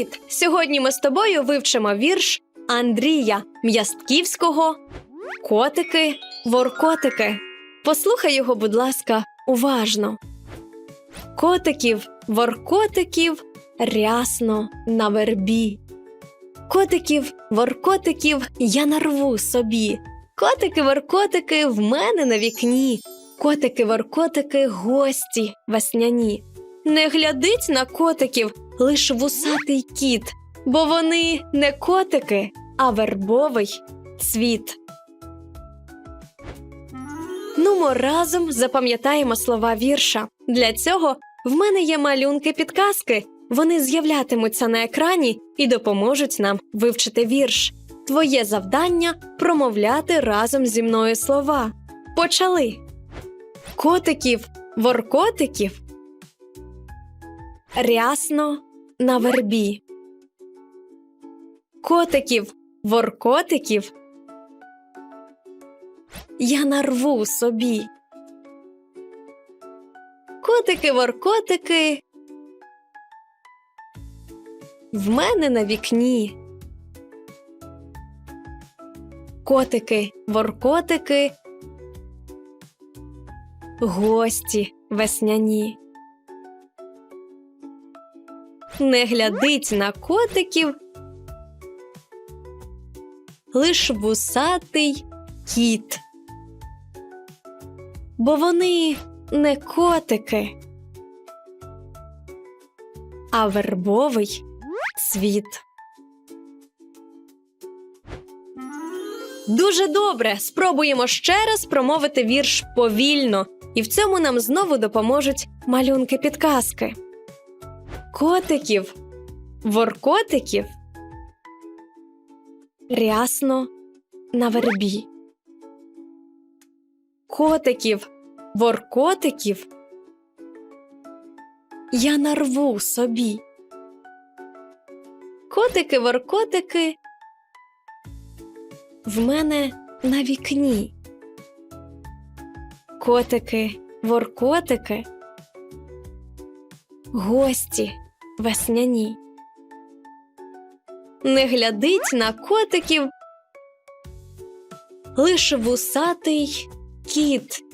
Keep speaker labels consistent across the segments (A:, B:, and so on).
A: Привіт! Сьогодні ми з тобою вивчимо вірш Андрія М'ястківського Котики, воркотики. Послухай його, будь ласка, уважно. Котиків, воркотиків, рясно на вербі. Котиків, воркотиків я нарву собі. Котики, воркотики в мене на вікні. Котики, воркотики, гості весняні. Не глядить на котиків лиш вусатий кіт, бо вони не котики, а вербовий цвіт. Нумо разом запам'ятаємо слова вірша. Для цього в мене є малюнки підказки. Вони з'являтимуться на екрані і допоможуть нам вивчити вірш. Твоє завдання промовляти разом зі мною слова. Почали. Котиків, воркотиків. Рясно на вербі. Котиків, воркотиків. Я нарву собі. Котики, воркотики. В мене на вікні. Котики, воркотики. Гості весняні. Не глядить на котиків. Лиш вусатий кіт. Бо вони не котики, а вербовий цвіт. Дуже добре. Спробуємо ще раз промовити вірш повільно, і в цьому нам знову допоможуть малюнки підказки. Котиків, воркотиків. Рясно на вербі. Котиків, воркотиків. Я нарву собі. Котики, воркотики. В мене на вікні. Котики, воркотики. Гості весняні. Не глядить на котиків. Лиш вусатий кіт.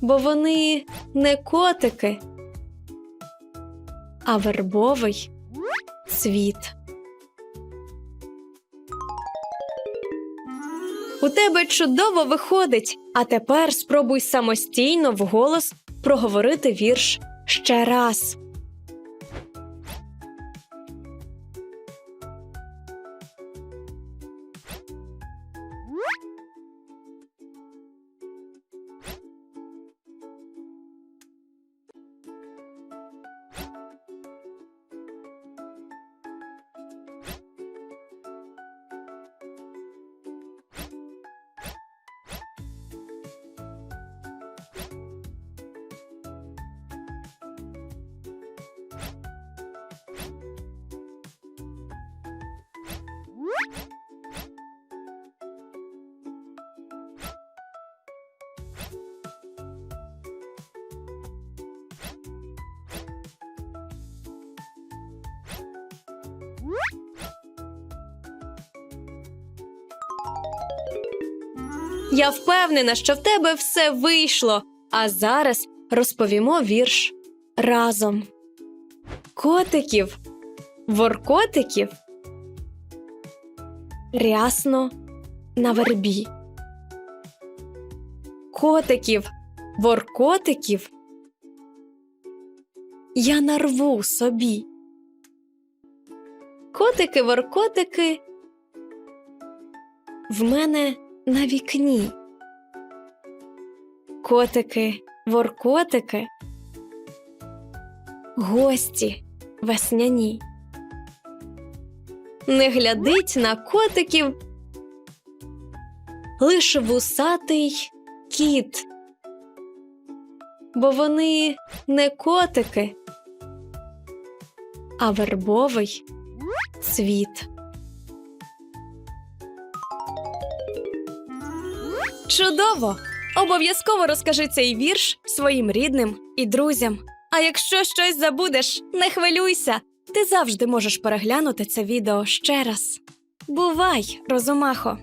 A: Бо вони не котики, а вербовий цвіт. У тебе чудово виходить, а тепер спробуй самостійно вголос проговорити вірш ще раз. Я впевнена, що в тебе все вийшло. А зараз розповімо вірш разом. Котиків, воркотиків. Рясно на вербі. Котиків, воркотиків. Я нарву собі. Котики, воркотики. В мене на вікні. Котики, воркотики. Гості весняні. Не глядить на котиків. Лиш вусатий кіт. Бо вони не котики, а вербовий цвіт. Чудово! Обов'язково розкажи цей вірш своїм рідним і друзям. А якщо щось забудеш, не хвилюйся. ти завжди можеш переглянути це відео ще раз. Бувай, Розумахо!